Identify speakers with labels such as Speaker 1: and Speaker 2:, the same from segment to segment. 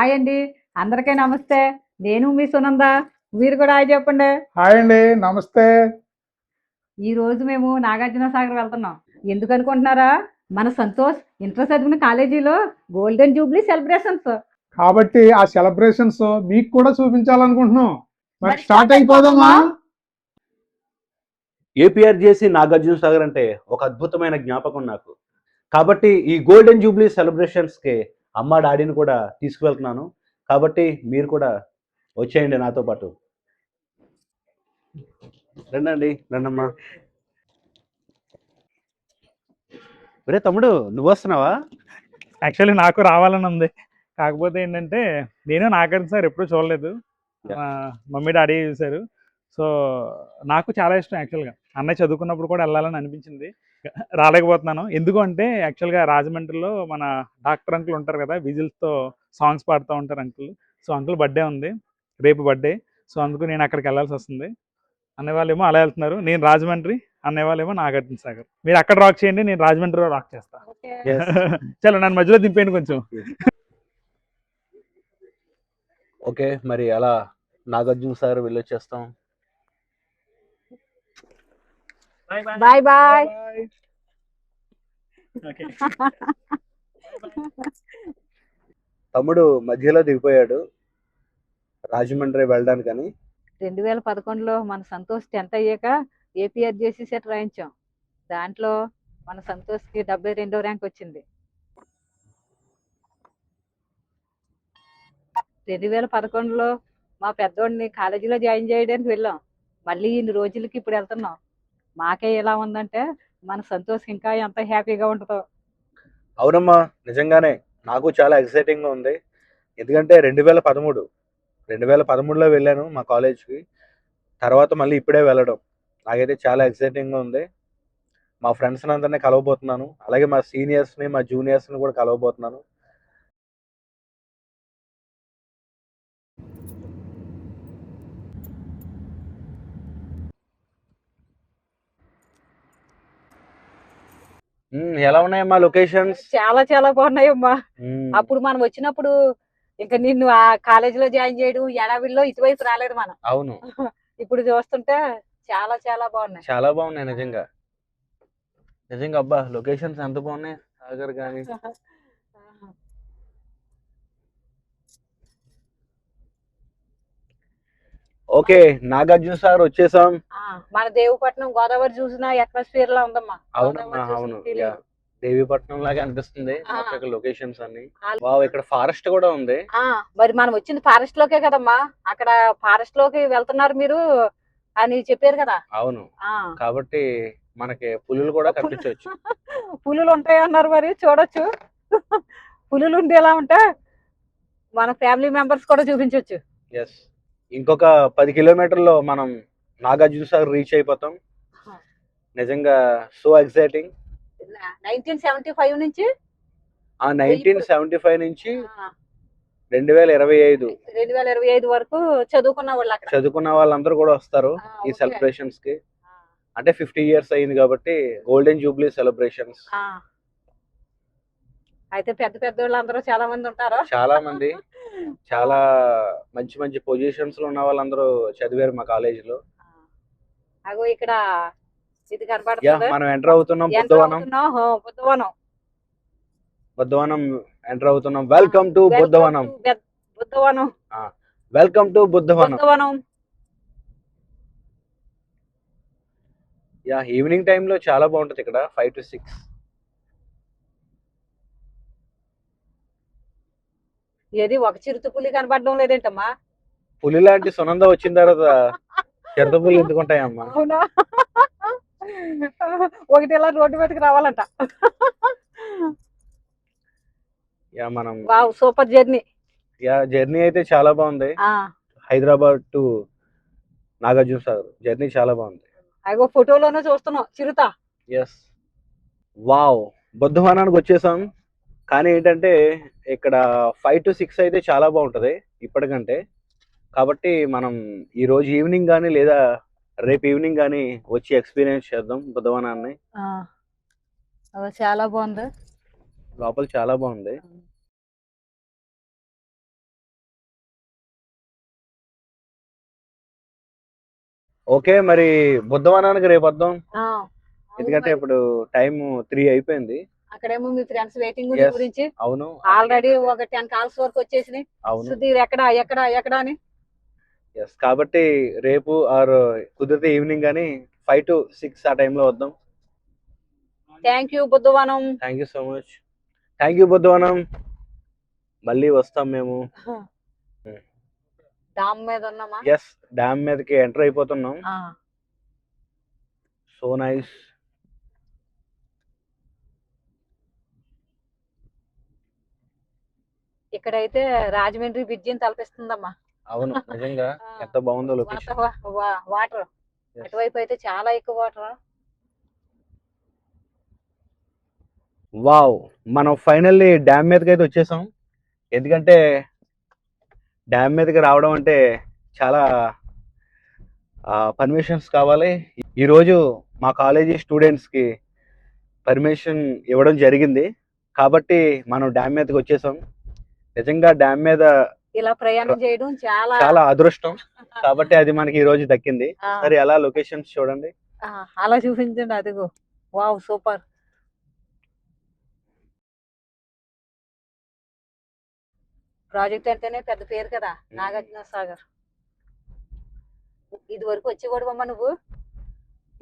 Speaker 1: Hi అండి. అందరికీ నమస్తే. నేను మీ సునంద. మీరు కూడా హాయ్ చెప్పండి.
Speaker 2: హాయ్ అండి. నమస్తే.
Speaker 1: ఈ రోజు మేము నాగార్జున సాగర్ వెళ్తున్నాం. ఎందుకు అనుకుంటున్నారా? మన సంతోష్ ఇంటర్ చదివిన కాలేజీలో గోల్డెన్ జూబ్లీ సెలబ్రేషన్స్
Speaker 2: కాబట్టి ఆ సెలబ్రేషన్స్ మీకు కూడా చూపించాలనుకుంటున్నాం. మరి స్టార్ట్ అయిపోదామా?
Speaker 3: ఏపీఆర్జేసి నాగార్జున సాగర్ అంటే ఒక అద్భుతమైన జ్ఞాపకం నాకు. కాబట్టి ఈ గోల్డెన్ జూబ్లీ సెలబ్రేషన్స్కి అమ్మ డాడీని కూడా తీసుకువెళ్తున్నాను. కాబట్టి మీరు కూడా వచ్చేయండి నాతో పాటు. రండండి రండమ్మా. ఒరే తమ్ముడు నువ్వు వస్తున్నావా
Speaker 4: యాక్చువల్లీ నాకు రావాలని ఉంది. కాకపోతే ఏంటంటే నేను నాగార్జున సార్ ఎప్పుడూ చూడలేదు. మమ్మీ డాడీ చూశారు. సో నాకు చాలా ఇష్టం యాక్చువల్గా. అన్నయ్య చదువుకున్నప్పుడు కూడా వెళ్ళాలని అనిపించింది. రాలేకపోతున్నాను. ఎందుకు అంటే యాక్చువల్గా రాజమండ్రిలో మన డాక్టర్ అంకుల్ ఉంటారు కదా విజిల్స్తో సాంగ్స్ పాడుతూ ఉంటారు అంకుల్. సో అంకుల్ బర్త్డే ఉంది. రేపు బర్త్డే. సో అందుకు నేను అక్కడికి వెళ్ళాల్సి వస్తుంది. అన్నయ్య వాళ్ళేమో అలా వెళ్తున్నారు. నేను రాజమండ్రి అన్నయ్య వాళ్ళేమో నాగార్జున సాగర్. మీరు అక్కడ రాక్ చేయండి నేను రాజమండ్రిలో రాక్ చేస్తాను
Speaker 3: Yes.
Speaker 4: చలో నన్ను మధ్యలో దింపేయండి కొంచెం.
Speaker 3: ఓకే మరి అలా నాగార్జున సాగర్ వెళ్ళొచ్చేస్తాం.
Speaker 1: బాయ్ బాయ్
Speaker 3: తమ్ముడు మధ్యలో దిగిపోయాడు. రాజమండ్రి వెళ్ళడానికని.
Speaker 1: రెండు వేల పదకొండులో మన సంతోష్ టెన్త్ అయ్యాక ఏపీఆర్జేసీ సెట్ రాయించాం. దాంట్లో మన సంతోష్కి డెబ్బై రెండో ర్యాంక్ వచ్చింది. రెండు వేల పదకొండులో మా పెద్దోడిని కాలేజీలో జాయిన్ చేయడానికి వెళ్ళాం. మళ్ళీ ఇన్ని రోజులకి ఇప్పుడు వెళ్తున్నాం. మాకే ఎలా ఉందంటే మన సంతోష్ ఇంకా ఎంత హ్యాపీగా ఉంటుందో.
Speaker 3: అవునమ్మా నిజంగానే. నాకు చాలా ఎక్సైటింగ్గా ఉంది. ఎందుకంటే రెండు వేల పదమూడు. రెండు వేల పదమూడులో వెళ్ళాను మా కాలేజ్కి. తర్వాత మళ్ళీ ఇప్పుడే వెళ్ళడం. నాకైతే చాలా ఎక్సైటింగ్గా ఉంది. మా ఫ్రెండ్స్ని అందరినీ కలవబోతున్నాను. అలాగే మా సీనియర్స్ని మా జూనియర్స్ని కూడా కలవబోతున్నాను మ్మ్, ఎలా ఉన్నాయమ్మా లొకేషన్స్?
Speaker 1: చాలా చాలా బాగున్నాయమ్మా. అప్పుడు మనం వచ్చినప్పుడు ఇంకా నిన్ను ఆ కాలేజీలో జాయిన్ చేయడం ఎడావిల్లో ఇటువైపు రాలేదు మనం.
Speaker 3: అవును.
Speaker 1: ఇప్పుడు చూస్తుంటే చాలా చాలా బాగున్నాయి.
Speaker 3: చాలా బాగున్నాయి నిజంగా. నిజంగా అబ్బా లొకేషన్స్ ఎంత బాగున్నాయి? సాగర్ కానీ ఓకే నాగార్జున సార్ వచ్చేసాం.
Speaker 1: మన దేవపట్నం గోదావరి చూసిన అట్మాస్ఫియర్ లా ఉందమ్మా.
Speaker 3: అవునమ్మా
Speaker 1: చూసిన
Speaker 3: అవును. దేవీపట్నం లాగా అనిపిస్తుంది లొకేషన్స్ అన్ని. వావ్ ఇక్కడ ఫారెస్ట్ కూడా ఉంది.
Speaker 1: మరి మనం వచ్చింది ఫారెస్ట్ లోకే కదమ్మా. అక్కడ ఫారెస్ట్లోకి వెళ్తున్నారు మీరు అని చెప్పారు కదా.
Speaker 3: అవును. కాబట్టి మనకి పులులు కూడా కనిపించవచ్చు.
Speaker 1: పులులు ఉంటాయి అన్నారు మరి చూడొచ్చు. పులులు ఉండి ఎలా ఉంటే మన ఫ్యామిలీ మెంబర్స్ కూడా చూపించవచ్చు.
Speaker 3: ఎస్ ఇంకొక పది కిలోమీటర్లో మనం నాగార్జున సాగర్ రీచ్ అయిపోతాం. నిజంగా so exciting
Speaker 1: nineteen seventy five నుంచి?
Speaker 3: ఆ నైన్టీన్ సెవెంటీ ఫైవ్ నుంచి రెండు వేల ఇరవై ఐదు.
Speaker 1: రెండు వేల ఇరవై ఐదు వరకు చదువుకున్న వాళ్ళు
Speaker 3: చదువుకున్న వాళ్ళందరూ కూడా వస్తారు ఈ.
Speaker 1: సెలబ్రేషన్స్కి.
Speaker 3: అంటే ఫిఫ్టీ ఇయర్స్ అయింది కాబట్టి గోల్డెన్ జూబ్లీ సెలబ్రేషన్స్.
Speaker 1: అయితే పెద్ద పెద్ద వాళ్ళు అందరూ చాలా మంది ఉంటారు.
Speaker 3: చాలా మంది. చాలా మంచి మంచి పొజిషన్స్లో ఉన్న వాళ్ళందరూ చదివారు మా కాలేజీలో
Speaker 1: అగో ఇక్కడ ఇది కనబడుతుంది
Speaker 3: మనం ఎంటర్ అవుతున్నాం బుద్ధవనం.
Speaker 1: బుద్ధవనం.
Speaker 3: బుద్ధవనం ఎంటర్ అవుతున్నాం. Welcome to Buddhavanam. Welcome to Buddhavanam. Yeah evening టైంలో చాలా బాగుంటది ఇక్కడ ఫైవ్ టు సిక్స్
Speaker 1: ఏది ఒక చిరుత పులి కనబడడం లేదేంటమ్మా?
Speaker 3: పులి లాంటి సునంద వచ్చిన తర్వాత చిరత పులి
Speaker 1: అవునా? ఒకటి ఇలా రోడ్డు మీదకి రావాలంట.
Speaker 3: యా మనం
Speaker 1: wow super journey.
Speaker 3: Yeah journey అయితే చాలా బాగుంది. హైదరాబాద్ టు నాగార్జున సాగర్. జర్నీ చాలా బాగుంది.
Speaker 1: అగో ఫోటోలోనే చూస్తున్నాం చిరుత.
Speaker 3: ఎస్ వావ్ బుద్ధవనానికి వచ్చేసాం. కానీ ఏంటంటే ఇక్కడ ఫైవ్ టు సిక్స్ అయితే చాలా బాగుంటుంది ఇప్పటికంటే. కాబట్టి మనం ఈరోజు ఈవినింగ్ కానీ లేదా రేపు ఈవినింగ్ కానీ వచ్చి ఎక్స్పీరియన్స్ చేద్దాం బుధవనాన్ని
Speaker 1: చాలా బాగుంది.
Speaker 3: లోపల చాలా బాగుంది. ఓకే మరి బుద్ధవనానికి రేపు వద్దాం. ఎందుకంటే ఇప్పుడు టైం త్రీ అయిపోయింది.
Speaker 1: అక్కడేమో మీ ఫ్రెండ్స్ వెయిటింగ్ గురించి.
Speaker 3: అవును.
Speaker 1: ఆల్రెడీ ఒక టెన్ కాల్స్ వరకు వచ్చేసినాయి.
Speaker 3: అవును.
Speaker 1: ఎక్కడ ఎక్కడ ఎక్కడ అని.
Speaker 3: ఎస్ కాబట్టి రేపు ఆర్ కుదిరితే ఈవినింగ్ కానీ ఫైవ్ టు సిక్స్ ఆ టైంలో వద్దాం.
Speaker 1: Thank you Buddhavanam.
Speaker 3: Thank you so much thank you Buddhavanam. మళ్ళీ వస్తాం మేము.
Speaker 1: డామ్ మీద ఉన్నామా?
Speaker 3: ఎస్ డ్యామ్ మీదకి ఎంటర్ అయిపోతున్నాం. సో నైస్
Speaker 1: ఇక్కడైతే రాజమండ్రి బ్రిడ్జిని తలపిస్తుందమ్మా.
Speaker 3: అవును. నిజంగా. ఎంత బాగుందో లొకేషన్
Speaker 1: వాటర్. అటువైపు అయితే చాలా ఎక్కువ వాటర్.
Speaker 3: వావ్. మనం ఫైనల్లీ డ్యామ్ మీదకి అయితే వచ్చేసాం. ఎందుకంటే డ్యామ్ మీదకి రావడం అంటే చాలా పర్మిషన్స్ కావాలి. ఈరోజు మా కాలేజీ స్టూడెంట్స్కి పర్మిషన్ ఇవ్వడం జరిగింది. కాబట్టి మనం డ్యామ్ మీదకి వచ్చేసాం. నిజంగా డ్యామ్ మీద
Speaker 1: ఇలా ప్రయాణం చేయడం చాలా
Speaker 3: చాలా అదృష్టం. కాబట్టి అది మనకి ఈ రోజు దక్కింది. సరే అలా లొకేషన్స్ చూడండి?
Speaker 1: అలా చూపించండి అదిగో. Wow super. ప్రాజెక్ట్ అంటేనే పెద్ద పేరు కదా నాగార్జున సాగర్. ఇది వరకు వచ్చేవాడు అమ్మ నువ్వు?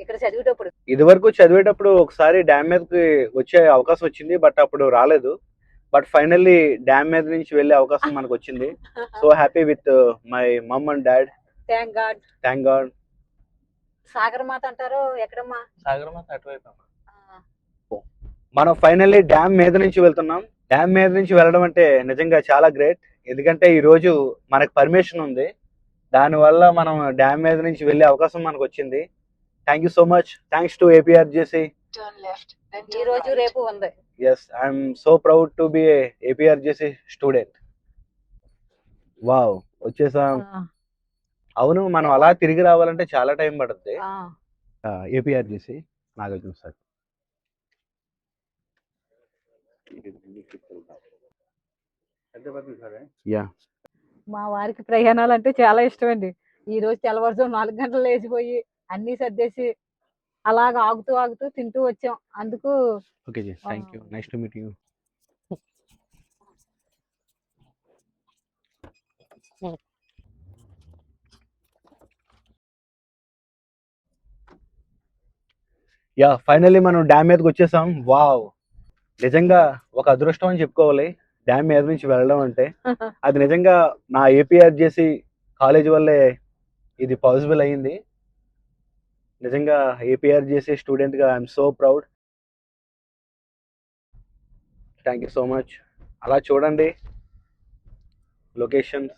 Speaker 1: ఇక్కడ చదివేటప్పుడు.
Speaker 3: ఇది వరకు చదివేటప్పుడు ఒకసారి డ్యామ్ మీదకి వచ్చే అవకాశం వచ్చింది బట్ అప్పుడు రాలేదు. బట్ ఫైనల్లీ డ్యామ్ మీద నుంచి వెళ్ళే అవకాశం మనకు వచ్చింది. So happy with my mom and dad
Speaker 1: thank God
Speaker 3: thank God
Speaker 1: Sagar Mata అంటారు ఎక్కడమ్మా? ఆ,
Speaker 3: మనం ఫైనల్లీ డ్యామ్ మీద నుంచి వెళ్తున్నాం. డ్యామ్ మీద నుంచి వెళ్ళడం అంటే నిజంగా చాలా గ్రేట్ ఎందుకంటే ఈ రోజు మనకు పర్మిషన్ ఉంది. దానివల్ల మనం డ్యామ్ మీద నుంచి వెళ్ళే అవకాశం మనకు వచ్చింది. Thank you so much thanks to APR JC
Speaker 1: ఈ రోజు రేపు ఉంది.
Speaker 3: Yes I'm so proud to be APR JC student wow వచ్చేసాం. అవును మనం అలా తిరిగి రావాలంటే చాలా టైం పడుతుంది
Speaker 1: ఆ.
Speaker 3: APR JC Nagarjuna sir. Yeah
Speaker 1: మా వారికి ప్రయాణాలు అంటే చాలా ఇష్టం అండి ఈ రోజు తెల్లవారుజాము నాలుగు గంటలు లేచిపోయి అన్ని సర్దేసి అలాగ ఆగుతూ ఆగుతూ తింటూ వచ్చాం. అందుకు
Speaker 3: okay ji. Thank you nice to meet you. Yeah finally మనం డ్యామ్ మీదకి వచ్చేసాం. వావ్. నిజంగా ఒక అదృష్టం అని చెప్పుకోవాలి. డ్యామ్ మీద నుంచి వెళ్ళడం అంటే అది నిజంగా నా ఏపీఆర్ చేసి కాలేజ్ వల్లే ఇది పాసిబుల్ అయ్యింది నిజంగా ఏపీఆర్ చేసే స్టూడెంట్గా I'm so proud thank you so much అలా చూడండి. లొకేషన్స్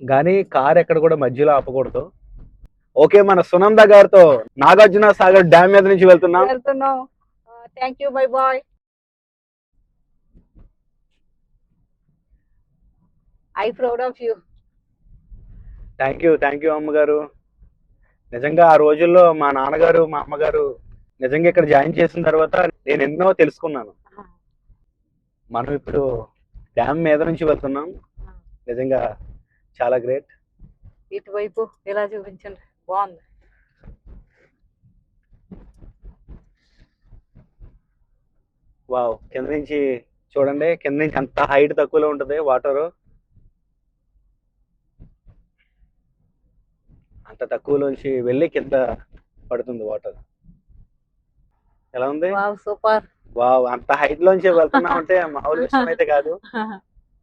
Speaker 3: కానీ కార్ ఎక్కడ కూడా మధ్యలో ఆపకూడదు. ఓకే మన సునంద గారితో నాగార్జున సాగర్ డ్యామ్ మీద నుంచి వెళ్తున్నాం.
Speaker 1: వెళ్తున్నాం. Thank you bye bye I proud of you
Speaker 3: thank you thank you అమ్మగారు. నిజంగా ఆ రోజుల్లో మా నాన్నగారు మా అమ్మగారు నిజంగా ఇక్కడ జాయిన్ చేసిన తర్వాత నేను ఎన్నో తెలుసుకున్నాను. మనం ఇప్పుడు డ్యామ్ మీద నుంచి వెళ్తున్నాం. నిజంగా చాలా గ్రేట్.
Speaker 1: ఇటువైపు ఇలా చూపించండి. బాగుంది.
Speaker 3: వావ్ కింద నుంచి చూడండి. కింద నుంచి అంత హైట్ తక్కువలో ఉంటుంది వాటర్ అంత తక్కువలోంచి వెళ్ళి కింద పడుతుంది వాటర్. ఎలా ఉంది?
Speaker 1: Wow super.
Speaker 3: వావ్ అంత హైట్ లోంచి వెళ్తున్నాం అంటే మామూలు విషయం అయితే కాదు.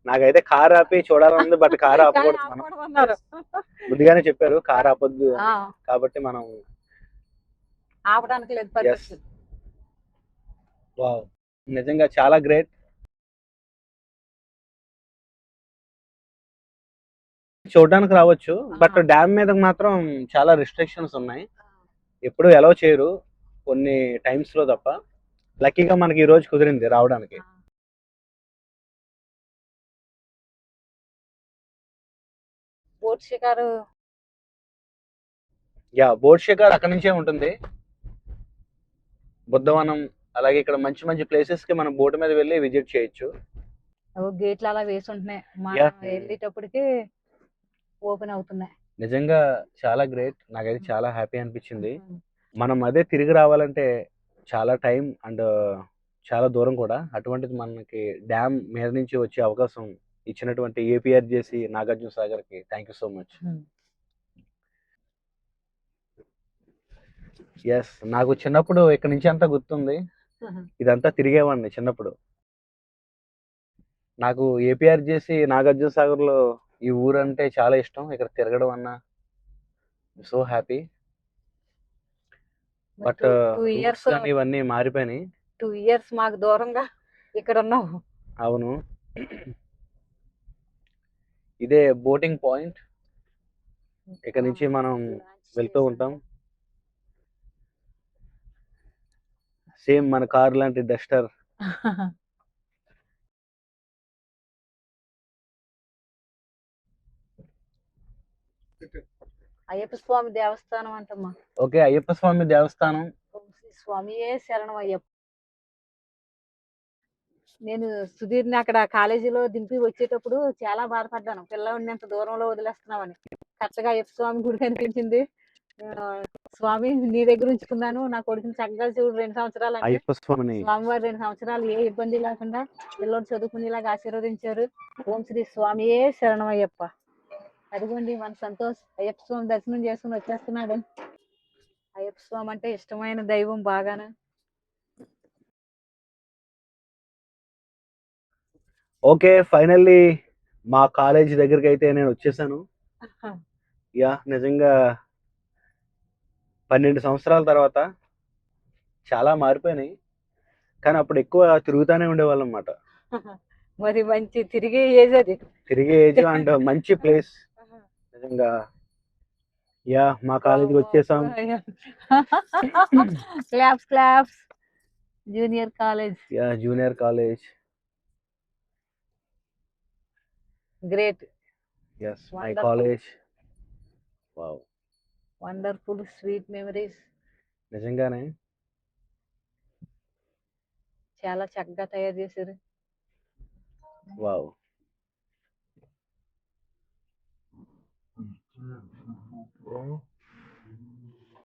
Speaker 3: నాకైతే కార్ ఆపి చూడాలని బట్ కార్ ఆపకూడదు మనం. ముందుగానే చెప్పారు కార్ ఆపొద్దు కాబట్టి మనం
Speaker 1: ఆపడానికి లేదు
Speaker 3: వావ్. నిజంగా చాలా గ్రేట్. చూడడానికి రావచ్చు బట్. డ్యామ్ మీద మాత్రం చాలా రిస్ట్రిక్షన్స్ ఉన్నాయి. ఎప్పుడు ఎలవ్ చేయరు కొన్ని టైమ్స్లో తప్ప. లక్కీగా మనకి ఈ రోజు కుదిరింది రావడానికి.
Speaker 1: బోట్ షికారు
Speaker 3: యా బోట్ షికార్ అక్కడ నుంచే ఉంటుంది. బుద్ధవనం అలాగే ఇక్కడ మంచి మంచి ప్లేసెస్కి మనం బోట్ మీద వెళ్ళి విజిట్ చేయొచ్చు.
Speaker 1: గేట్లు అలా వేసి ఉంటున్నాయి. వెళ్ళేటప్పటికి ఓపెన్ అవుతున్నాయి.
Speaker 3: నిజంగా చాలా గ్రేట్. నాకైతే చాలా హ్యాపీ అనిపించింది. మనం అదే తిరిగి రావాలంటే చాలా టైం అండ్ చాలా దూరం కూడా. అటువంటిది మనకి డ్యామ్ మీద నుంచి వచ్చే అవకాశం ఇచ్చినటువంటి ఏపీఆర్ చేసి Nagarjuna సాగర్కి thank you so much. Yes నాకు చిన్నప్పుడు ఇక్కడ నుంచి అంతా గుర్తుంది. ఇదంతా తిరిగేవాడిని చిన్నప్పుడు. నాకు ఏపీఆర్ చేసి నాగార్జున సాగర్లో ఈ ఊరు అంటే చాలా ఇష్టం. ఇక్కడ తిరగడం అన్నా so happy but
Speaker 1: two years
Speaker 3: ఇవన్నీ మారిపోయినాయి.
Speaker 1: టూ ఇయర్స్ మాకు దూరంగా ఇక్కడ ఉన్నావు
Speaker 3: అవును. ఇదే బోటింగ్ పాయింట్. ఇక్కడ నుంచి మనం వెళ్తూ ఉంటాం. సేమ్ మన కార్ లాంటి డస్టర్.
Speaker 1: అయ్యప్ప స్వామి దేవస్థానం అంటమ్మా.
Speaker 3: ఓకే అయ్యప్ప స్వామి దేవస్థానం.
Speaker 1: స్వామియే శరణం అయ్యప్ప. నేను సుధీర్ని అక్కడ కాలేజీలో దింపి వచ్చేటప్పుడు చాలా బాధపడ్డాను. పిల్లవాడిని ఎంత దూరంలో వదిలేస్తున్నామని కరెక్ట్గా అయ్యప్ప స్వామి గుడి కనిపించింది. స్వామి నీ దగ్గర ఉంచుకున్నాను. నా కొడుకుని చక్కగా చూడు రెండు సంవత్సరాలు
Speaker 3: అయ్యప్ప స్వామిని.
Speaker 1: స్వామివారు రెండు సంవత్సరాలు ఏ ఇబ్బంది లేకుండా పిల్లలు చదువుకునేలాగా ఆశీర్వదించారు. ఓం శ్రీ స్వామియే శరణం అయ్యప్ప. అదిగోండి మన సంతోష్ అయ్యప్ప స్వామి దర్శనం చేసుకుని వచ్చేస్తున్నాడు. అయ్యప్ప స్వామి అంటే ఇష్టమైన దైవం బాగాను?
Speaker 3: ఓకే ఫైనల్లీ మా కాలేజ్ దగ్గరికి అయితే నేను వచ్చేసాను. యా నిజంగా పన్నెండు సంవత్సరాల తర్వాత చాలా మారిపోయినాయి. కానీ అప్పుడు ఎక్కువ తిరుగుతూనే ఉండేవాళ్ళం అన్నమాట.
Speaker 1: మరి మంచి తిరిగి ఏజ్ అది.
Speaker 3: తిరిగే ఏజ్ అండ్ మంచి ప్లేస్. నిజంగా. యా మా కాలేజీకి వచ్చేసాం.
Speaker 1: Claps claps. Junior college.
Speaker 3: Yeah junior college.
Speaker 1: Great.
Speaker 3: Yes my
Speaker 1: Wonderful.
Speaker 3: College. Wow.
Speaker 1: Wonderful sweet memories.
Speaker 3: నిజంగానే?
Speaker 1: చాలా చక్కగా తయారు చేశారు.
Speaker 3: వావ్. sí absoluta